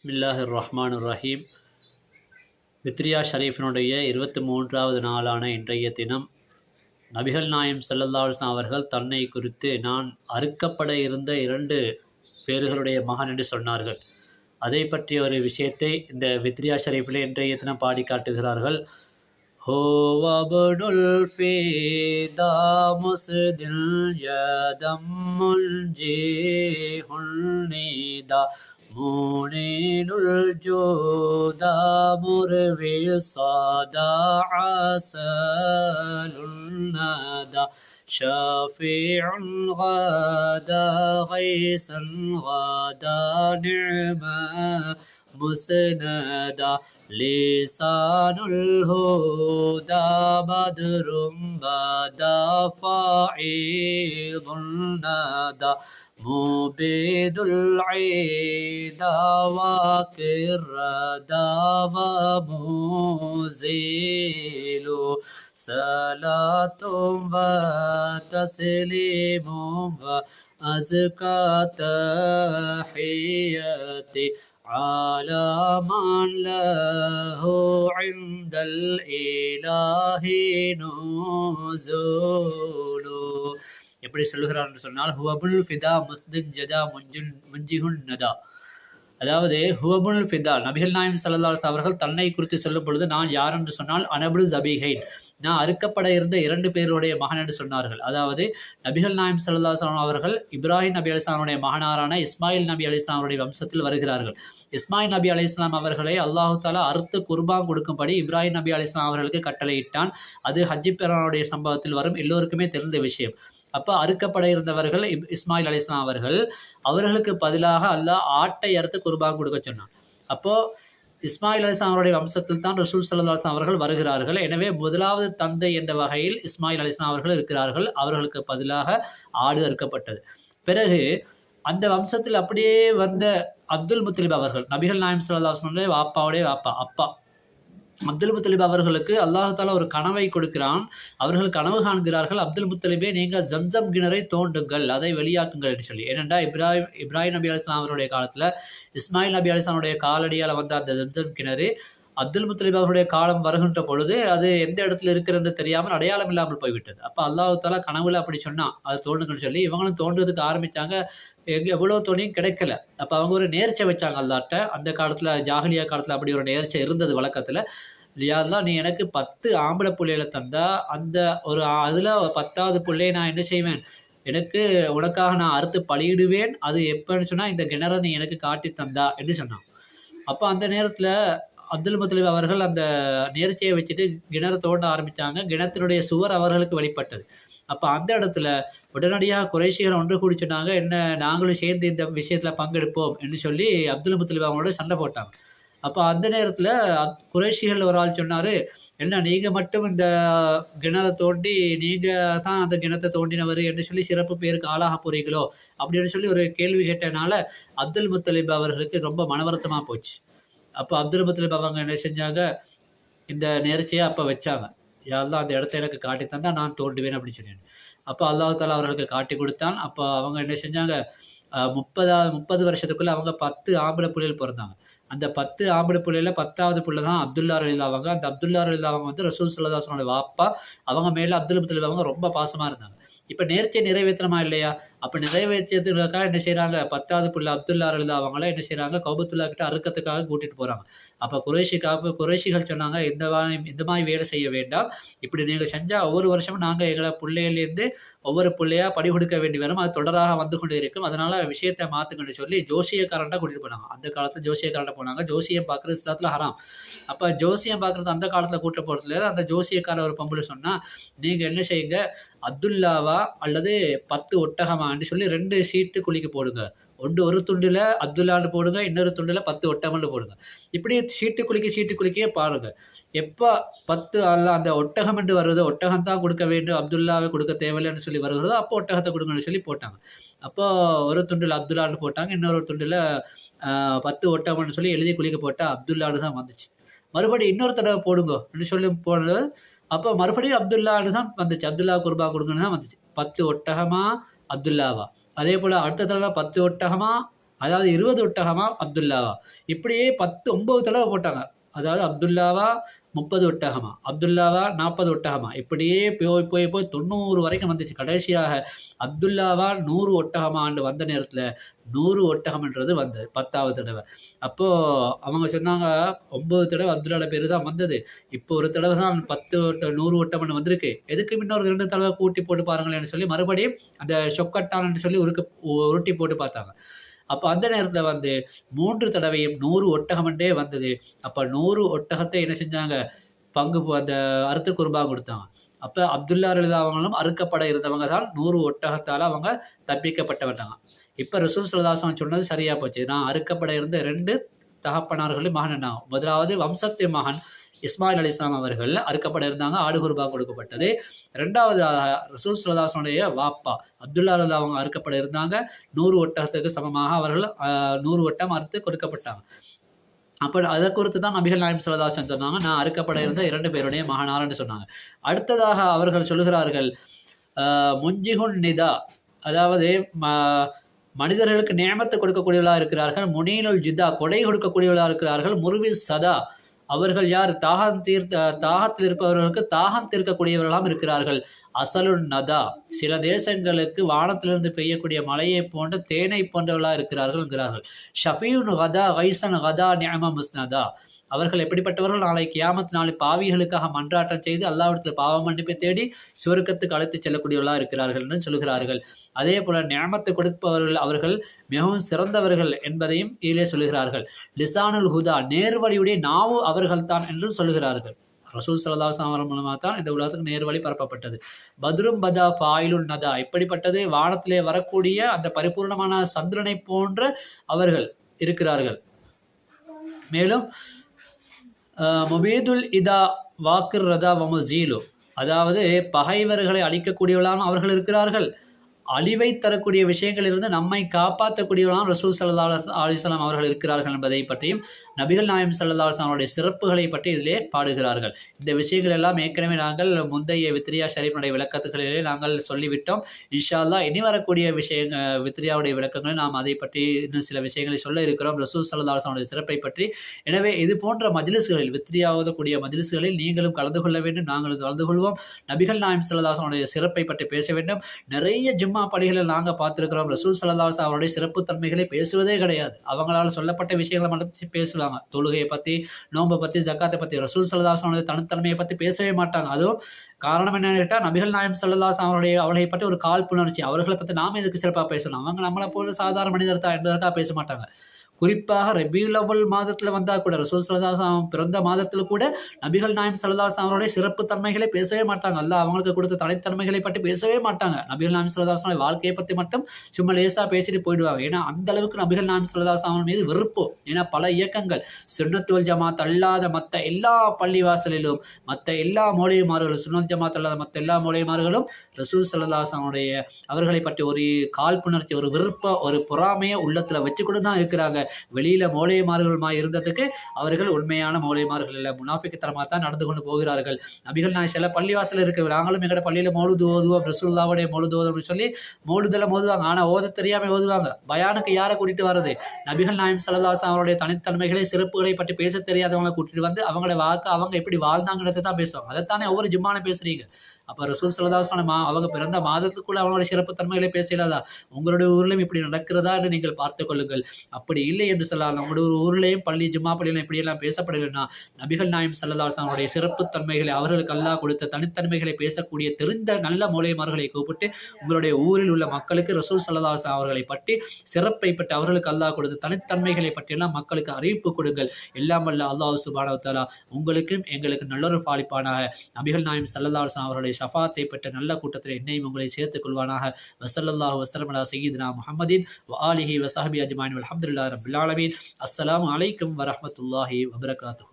பிஸ்மில்லாஹிர் ரஹ்மான் ரஹீம் வித்ரியா ஷரீஃபினுடைய இருபத்தி மூன்றாவது நாளான இன்றைய தினம் நபிகள் நாயம் ஸல்லல்லாஹு அவர்கள் தன்னை குறித்து நான் அறுக்கப்பட இருந்த இரண்டு பேர்களுடைய மகன் என்று சொன்னார்கள் அதை பற்றிய ஒரு விஷயத்தை இந்த வித்ரியா ஷரீஃபில் இன்றைய தினம் பாடி காட்டுகிறார்கள் هو ابن الفدا مسد يدم الجيه الندى منين الجود مروي الصدى عسل الندى شافع غدا غيثا غدا نعما مسندا لسان الهدى بدر بدا فعيض الندى مبيد العيد وكردا ومزيل. صلاة وتسليم وأزكى تحياتي على من له عند الإله نزول எப்படி சொல்லுகிறார் என்று சொன்னால் ஹுவபுல் ஃபிதா முஸ்தின் ஜதா முஞ்சுன் முஞ்சிஹுன் நதா அதாவது ஹுவபுல் ஃபிதா நபிகள் நாயம் சல்லல்லாஸ் அவர்கள் தன்னை குறித்து சொல்லும் பொழுது நான் யார் என்று சொன்னால் அனபுல் ஜபிஹைன். நான் அறுக்கப்பட இருந்த இரண்டு பேருடைய மகன் என்று சொன்னார்கள். அதாவது நபிகள் நாயம் சல்லாஸ்லாம் அவர்கள் இப்ராஹிம் நபி அலிஸ்லாமுடைய மகனாரான இஸ்மாயில் நபி அலிஸ்லாமுடைய வம்சத்தில் வருகிறார்கள். இஸ்மாயில் நபி அலிஸ்லாம் அவர்களை அல்லாஹு தாலா அறுத்து குர்பான் கொடுக்கும்படி இப்ராஹிம் நபி அலிஸ்லாம் அவர்களுக்கு கட்டளையிட்டான். அது ஹஜ்ஜி பெரானுடைய சம்பவத்தில் வரும் எல்லோருக்குமே தெரிந்த விஷயம். அப்போ அறுக்கப்பட இருந்தவர்கள் இப் இஸ்மாயில் அலிஸ்லாம் அவர்கள் அவர்களுக்கு பதிலாக அல்லாஹ் ஆட்டை அறுத்து குர்பான் கொடுக்க சொன்னான். அப்போது இஸ்மாயில் அலிஸ்லாம் அவருடைய வம்சத்தில் தான் ரசூல் சல்லா அலிஸ்லாம் அவர்கள் வருகிறார்கள். எனவே முதலாவது தந்தை என்ற வகையில் இஸ்மாயில் அலிஸ்லாம் அவர்கள் இருக்கிறார்கள். அவர்களுக்கு பதிலாக ஆடு அறுக்கப்பட்டது. பிறகு அந்த வம்சத்தில் அப்படியே வந்த அப்துல் முத்தலிப் அவர்கள் நபிகள் நாயம் சல்லா வாப்பாவுடைய வாப்பா அப்பா. அப்துல் முத்தலிப் அவர்களுக்கு அல்லாஹால ஒரு கனவை கொடுக்கிறான். அவர்கள் கனவு காண்கிறார்கள் அப்துல் முத்தலிபே நீங்கள் ஜம்ஜம் கிணறை தோண்டுங்கள் அதை வெளியாக்குங்கள் என்று சொல்லி. ஏனென்றா இப்ராஹிம் இப்ராஹிம் நபி அலிஸ்லாம் அவருடைய காலத்தில் இஸ்மாயில் நபி அலிஸ்லாமுடைய காலடியால் வந்த அந்த ஜம்ஜம் கிணறு அப்துல் முத்தலிப் அவருடைய காலம் வருகின்ற பொழுது அது எந்த இடத்துல இருக்கிறது தெரியாமல் அடையாளம் இல்லாமல் போய்விட்டது. அப்போ அல்லாஹு தாலா கனவுல அப்படி சொன்னான் அது தோண்டுங்கன்னு சொல்லி இவங்களும் தோன்றதுக்கு ஆரம்பித்தாங்க எங்கே எவ்வளோ தோணியும் கிடைக்கல. அப்போ அவங்க ஒரு நேர்ச்சை வச்சாங்க அல்லாட்ட அந்த காலத்தில் ஜாகலியா காலத்தில் அப்படி ஒரு நேர்ச்சை இருந்தது வழக்கத்தில். யாரெல்லாம் நீ எனக்கு பத்து ஆம்பளை பிள்ளைகளை தந்தா அந்த ஒரு அதில் பத்தாவது பிள்ளையை நான் என்ன செய்வேன்? எனக்கு உனக்காக நான் அறுத்து பலியிடுவேன் அது எப்போன்னு சொன்னால் இந்த கிணறை நீ எனக்கு காட்டி தந்தா என்று சொன்னான். அப்போ அந்த நேரத்தில் அப்துல் முத்தலிப் அவர்கள் அந்த நேர்ச்சியை வச்சுட்டு கிணறு தோண்ட ஆரம்பித்தாங்க கிணத்தினுடைய சுவர் அவர்களுக்கு வெளிப்பட்டது. அப்போ அந்த இடத்துல உடனடியாக குறைஷிகள் ஒன்று கூடி சொன்னாங்க என்ன நாங்களும் சேர்ந்து இந்த விஷயத்தில் பங்கெடுப்போம் என்று சொல்லி அப்துல் முத்தலிப் அவங்களோட சண்டை போட்டாங்க. அப்போ அந்த நேரத்தில் குறைஷிகள் ஒரு ஆள் சொன்னார் என்ன நீங்கள் மட்டும் இந்த கிணறை தோண்டி நீங்கள் தான் அந்த கிணத்தை தோண்டினவர் என்று சொல்லி சிறப்பு பேருக்கு ஆளாக போகிறீங்களோ அப்படின்னு சொல்லி ஒரு கேள்வி கேட்டனால அப்துல் முத்தலிப் அவர்களுக்கு ரொம்ப மனவருத்தமாக போச்சு. அப்போ அப்துல் முத்தலிப் அவங்க என்ன செஞ்சாங்க? இந்த நேர்ச்சியை அப்போ வச்சாங்க. யாரெல்லாம் அந்த இடத்த எனக்கு காட்டி தந்தால் நான் தோண்டுவேன் அப்படின்னு சொல்லிட்டு. அப்போ அல்லாஹால அவர்களுக்கு காட்டி கொடுத்தான். அப்போ அவங்க என்ன செஞ்சாங்க? முப்பதாவது முப்பது வருஷத்துக்குள்ளே அவங்க பத்து ஆம்பளை புள்ளியில் பிறந்தாங்க. அந்த பத்து ஆம்பளை புள்ளியில் பத்தாவது பிள்ளை தான் அப்துல்லா ரலில் அவங்க அந்த அப்துல்லா ரலில் அவங்க வந்து ரசூல் சல்லாஹனோட வாப்பா. அவங்க மேலே அப்துல் முத்தலிப் அவங்க ரொம்ப பாசமாக இருந்தாங்க. இப்போ நேர்ச்சியை நிறைவேற்றணுமா இல்லையா? அப்போ நிறைவேற்றியதுக்காக என்ன செய்கிறாங்க பத்தாவது புள்ள அப்துல்லா ரலில் அவங்களாம் என்ன செய்கிறாங்க கௌபத்துல்லா கிட்ட அறுக்கத்துக்காக கூட்டிகிட்டு போகிறாங்க அப்போ குறைஷிக்காக குறைஷிகள் சொன்னாங்க இந்த இந்த மாதிரி வேலை செய்ய வேண்டாம். இப்படி நீங்கள் செஞ்சால் ஒவ்வொரு வருஷமும் நாங்கள் எங்களை பிள்ளையிலேருந்து ஒவ்வொரு பிள்ளையாக படி கொடுக்க வேண்டி வரும். அது தொடராக வந்து கொண்டு இருக்கும். அதனால் விஷயத்தை மாற்றுங்கன்னு சொல்லி ஜோசியக்காரன்டா கூட்டிகிட்டு போனாங்க. அந்த காலத்தில் ஜோசியக்காரன்டா போனாங்க. ஜோசியம் பார்க்குறது இஸ்லாத்தில் ஹராம். அப்போ ஜோசியம் பார்க்குறது அந்த காலத்தில் கூட்ட போகிறதுல அந்த ஜோசியக்கார ஒரு பம்புல சொன்னால் நீங்கள் என்ன செய்யுங்க? அப்துல்லாவா அல்லது பத்து ஒட்டகமான்னு சொல்லி ரெண்டு சீட்டு குழிக்கு போடுங்க. ஒன்று ஒரு துண்டில் அப்துல்லான்னு போடுங்க இன்னொரு துண்டில் பத்து ஒட்டகம்னு போடுங்க. இப்படி சீட்டு குளிக்க சீட்டு குளிக்கே பாருங்கள் எப்போ பத்து அல்ல அந்த ஒட்டகம் என்று வருதோ ஒட்டகம் தான் கொடுக்க வேண்டும் அப்துல்லாவை கொடுக்க தேவையில்லைன்னு சொல்லி வருகிறதோ அப்போ ஒட்டகத்தை கொடுங்கன்னு சொல்லி போட்டாங்க. அப்போ ஒரு துண்டில் அப்துல்லான்னு போட்டாங்க இன்னொரு துண்டில் பத்து ஒட்டகம்னு சொல்லி எழுதி குளிக்க போட்டால் அப்துல்லான்னு தான் வந்துச்சு. மறுபடியும் இன்னொரு தடவை போடுங்க சொல்லி போனது அப்போ மறுபடியும் அப்துல்லான்னு தான் வந்துச்சு. அப்துல்லா குர்பா கொடுங்கன்னு தான் வந்துச்சு. பத்து ஒட்டகமா அப்துல்லாவா. அதே போல் அடுத்த தடவை பத்து ஒட்டகமா அதாவது இருபது ஒட்டகமா அப்துல்லாவா. இப்படியே பத்து ஒன்பது தடவை போட்டாங்க. அதாவது அப்துல்லாவா முப்பது ஒட்டகமா? அப்துல்லாவா நாற்பது ஒட்டகமா? இப்படியே போய் போய் போய் தொண்ணூறு வரைக்கும் வந்துச்சு. கடைசியாக அப்துல்லாவா நூறு ஒட்டகமான்னு வந்த நேரத்தில் நூறு ஒட்டகம்ன்றது வந்தது பத்தாவது தடவை. அப்போது அவங்க சொன்னாங்க ஒம்பது தடவை அப்துல்லாட பேர் தான் வந்தது. இப்போ ஒரு தடவை தான் பத்து ஒட்ட நூறு ஒட்டகம்னு வந்திருக்கு. எதுக்கு இன்னொரு ரெண்டு தடவை கூட்டி போட்டு பாருங்களேன்னு சொல்லி மறுபடியும் அந்த சொக்கட்டான்னு சொல்லி உருக்கு உருட்டி போட்டு பார்த்தாங்க. அப்போ அந்த நேரத்தில் வந்து மூன்று தடவையும் நூறு ஒட்டகமண்டே வந்தது. அப்போ நூறு ஒட்டகத்தை என்ன செஞ்சாங்க? பங்கு அந்த அறுத்து குருபா கொடுத்தாங்க. அப்போ அப்துல்லா ரலிதா அவங்களும் அறுக்கப்பட இருந்தவங்க தான் நூறு ஒட்டகத்தால் அவங்க தப்பிக்கப்பட்டவட்டாங்க இப்போ ரிசூல் சலதாசன் சொன்னது சரியாக போச்சு. நான் அறுக்கப்பட இருந்த ரெண்டு தகப்பனார்களும் மகன் என்ன? முதலாவது வம்சத்தின் மகன் இஸ்மாயில் அலி இஸ்லாம் அவர்கள் அறுக்கப்பட இருந்தாங்க ஆடுகுருபா கொடுக்கப்பட்டது. ரெண்டாவது ரசூல் சுல்லாசனுடைய வாப்பா அப்துல்லா அல்லா அவங்க அறுக்கப்பட இருந்தாங்க. நூறு ஒட்டகத்துக்கு சமமாக அவர்கள் நூறு ஒட்டம் அறுத்து கொடுக்கப்பட்டாங்க. அப்போ அதை குறித்து தான் நபிகள் நாயம் சலதாசன் சொன்னாங்க நான் அறுக்கப்பட இருந்த இரண்டு பேருடைய மகனாரன்னு சொன்னாங்க. அடுத்ததாக அவர்கள் சொல்கிறார்கள் முஞ்சிகுன் நிதா அதாவது மனிதர்களுக்கு நியமத்தை கொடுக்கக்கூடியவர்களாக இருக்கிறார்கள் முனீனுல் ஜிதா கொடை கொடுக்கக்கூடியவர்களாக இருக்கிறார்கள் முருவி சதா அவர்கள் யார்? தாகம் தீர்த்த தாகத்தில் இருப்பவர்களுக்கு தாகம் தீர்க்கக்கூடியவர்களாம் இருக்கிறார்கள். அசலுன் நதா. சில தேசங்களுக்கு வானத்திலிருந்து பெய்யக்கூடிய மழையை போன்ற தேனை போன்றவர்களாக இருக்கிறார்கள் என்கிறார்கள். ஷஃபியுன் கதா ஹைசன் கதா நியம முஸ்னதா அவர்கள் எப்படிப்பட்டவர்கள்? நாளை கியாமத்து நாளை பாவிகளுக்காக மன்றாட்டம் செய்து அல்லாவிடத்தில் பாவ மன்னிப்பை தேடி சுவர்க்கத்துக்கு அழைத்து செல்லக்கூடியவர்களாக இருக்கிறார்கள் என்று சொல்கிறார்கள். அதே போல நியமத்தை கொடுப்பவர்கள் அவர்கள் மிகவும் சிறந்தவர்கள் என்பதையும் இதிலே சொல்கிறார்கள். லிசானுல் ஹுதா நேர்வழியுடைய நாவு அவர்கள் தான் என்றும் சொல்கிறார்கள். ரசூல் சல்லாஹ் அவர் மூலமாக தான் இந்த உலகத்துக்கு நேர்வழி பரப்பப்பட்டது. பத்ரும் பதா பாயிலுன் நதா இப்படிப்பட்டது வானத்திலே வரக்கூடிய அந்த பரிபூர்ணமான சந்திரனை போன்ற அவர்கள் இருக்கிறார்கள். மேலும் முபீதுல் இதா வாக்குர் ரதா வமுசீலு அதாவது பகைவர்களை அழிக்கக்கூடியவர்களான அவர்கள் இருக்கிறார்கள். அழிவை தரக்கூடிய விஷயங்களிலிருந்து நம்மை காப்பாற்றக்கூடியவர்களாம் ரசூல் சல்லா அலிஸ்லாம் அவர்கள் இருக்கிறார்கள் என்பதை பற்றியும் நபிகள் நாயம் சல்லா அவருடைய சிறப்புகளை பற்றி இதிலே பாடுகிறார்கள். இந்த விஷயங்கள் எல்லாம் ஏற்கனவே நாங்கள் முந்தைய வித்ரியா ஷரீஃபனுடைய விளக்கத்துகளிலே நாங்கள் சொல்லிவிட்டோம். இன்ஷால்லா இனி வரக்கூடிய விஷயங்கள் வித்ரியாவுடைய விளக்கங்களை நாம் அதை பற்றி இன்னும் சில விஷயங்களை சொல்ல இருக்கிறோம். ரசூல் சல்லா அலுவலாமுடைய சிறப்பை பற்றி. எனவே இது போன்ற மஜிலிசுகளில் வித்ரியாவதக்கூடிய மஜிலிசுகளில் நீங்களும் கலந்து கொள்ள வேண்டும் நாங்களும் கலந்து கொள்வோம். நபிகள் நாயம் சல்லாசனுடைய சிறப்பை பற்றி பேச வேண்டும். நிறைய ஜும் ஜும்மா பணிகளில் நாங்கள் பார்த்துருக்கிறோம். ரசூல் சல்லாஸ் அவருடைய சிறப்புத்தன்மைகளை பேசுவதே கிடையாது. அவங்களால் சொல்லப்பட்ட விஷயங்களை மட்டும் பேசுவாங்க. தொழுகையை பற்றி நோம்பை பற்றி ஜக்காத்தை பற்றி ரசூல் சல்லாஸ் அவருடைய தனித்தன்மையை பற்றி பேசவே மாட்டாங்க. அதுவும் காரணம் என்னன்னு கேட்டால் நபிகள் நாயம் சல்லாஸ் அவருடைய அவளை பற்றி ஒரு காழ்ப்புணர்ச்சி. அவர்களை பற்றி நாம இதுக்கு சிறப்பாக பேசணும்? அவங்க நம்மளை போல சாதாரண மனிதர் தான் என்பதற்காக பேச மாட்டாங்க. குறிப்பாக ரபியுலவல் மாதத்தில் வந்தால் கூட ரசூல் சலதாசாம் பிறந்த மாதத்தில் கூட நபிகள் நாயம் சலதாசாம் அவருடைய சிறப்பு தன்மைகளை பேசவே மாட்டாங்க. அல்ல அவங்களுக்கு கொடுத்த தனித்தன்மைகளை பற்றி பேசவே மாட்டாங்க. நபிகள் நாயம் சலதாசாமோட வாழ்க்கையை பற்றி மட்டும் சும்மா லேசாக பேசிட்டு போயிடுவாங்க. ஏன்னா அந்த அளவுக்கு நபிகள் நாயம் சலதாசாமன் அவன் மீது வெறுப்போ. ஏன்னா பல இயக்கங்கள் சுண்ணத்துவல் ஜமாத் அல்லாத மற்ற எல்லா பள்ளிவாசலிலும் மற்ற எல்லா மொழிமார்களும் சுண்ணத் ஜமாத் அல்லாத மற்ற எல்லா மொழிமார்களும் ரசூல் சலதாசனுடைய அவர்களை பற்றி ஒரு காழ்ப்புணர்ச்சி ஒரு விருப்ப ஒரு பொறாமையை உள்ளத்தில் வச்சு கூட தான் இருக்கிறாங்க. வெளியில் மோலையமார்களுமாய் இருந்ததுக்கு அவர்கள் உண்மையான மோலையமார்கள் இல்லை. முனாஃபிக்கு தான் நடந்து கொண்டு போகிறார்கள். நபிகள் நான் சில பள்ளிவாசல் இருக்கு நாங்களும் எங்களோட பள்ளியில் மோழுது ஓதுவோம். ரசூல்லாவுடைய மொழுது ஓதும் அப்படின்னு சொல்லி மோழுதல ஓதுவாங்க ஆனால் ஓத தெரியாமல் ஓதுவாங்க. பயானுக்கு யாரை கூட்டிட்டு வர்றது? நபிகள் நாயம் சலதாசன் அவருடைய தனித்தன்மைகளை சிறப்புகளை பற்றி பேச தெரியாதவங்களை கூட்டிட்டு வந்து அவங்களோட வாக்கு அவங்க எப்படி வாழ்ந்தாங்கிறத தான் பேசுவாங்க. அதைத்தானே ஒவ்வொரு ஜிம்மான பேசுறீங்க. அப்போ ரசூல் சலதாசன மா அவங்க பிறந்த மாதத்துக்குள்ள அவனோட சிறப்பு தன்மைகளை பேசலாதா உங்களுடைய ஊர்லையும் இப்படி நடக்கிறதா என்று நீங்கள் பார்த்து கொள்ளுங்கள். அப்படி இல்லை என்று சொல்லலாம் நம்முடைய ஒரு ஊர்லேயும் பள்ளி ஜும்மா பள்ளியிலும் இப்படியெல்லாம் பேசப்படலைன்னா நபிகள் நாயம் சல்லதாசனுடைய சிறப்பு தன்மைகளை அவர்களுக்கு அல்லா கொடுத்த தனித்தன்மைகளை பேசக்கூடிய தெரிந்த நல்ல மூலையமார்களை கூப்பிட்டு உங்களுடைய ஊரில் உள்ள மக்களுக்கு ரசூல் சல்லதாசன் அவர்களை பற்றி சிறப்பை பற்றி அவர்களுக்கு அல்லாஹ் கொடுத்த தனித்தன்மைகளை பற்றியெல்லாம் மக்களுக்கு அறிவிப்பு கொடுங்கள். எல்லாம் வல்ல அல்லாஹ் சுபானவத்தாலா உங்களுக்கும் எங்களுக்கு நல்லொரு பாலிப்பானாக. நபிகள் நாயம் சல்லதாசன் அவருடைய ஷஃபாத்தை பெற்ற நல்ல கூட்டத்தில் என்னையும் உங்களை சேர்த்துக் கொள்வானாக. வசல்லாஹ் வசலமலா சையீத்னா முஹம்மதின் ஆலிஹி வசாஹபி அஜ்மான் அலமதுல்லா ரபுல்லாலமீன் அஸ்லாம் அலைக்கும் வரமத்துல்லாஹி வபரகாத்து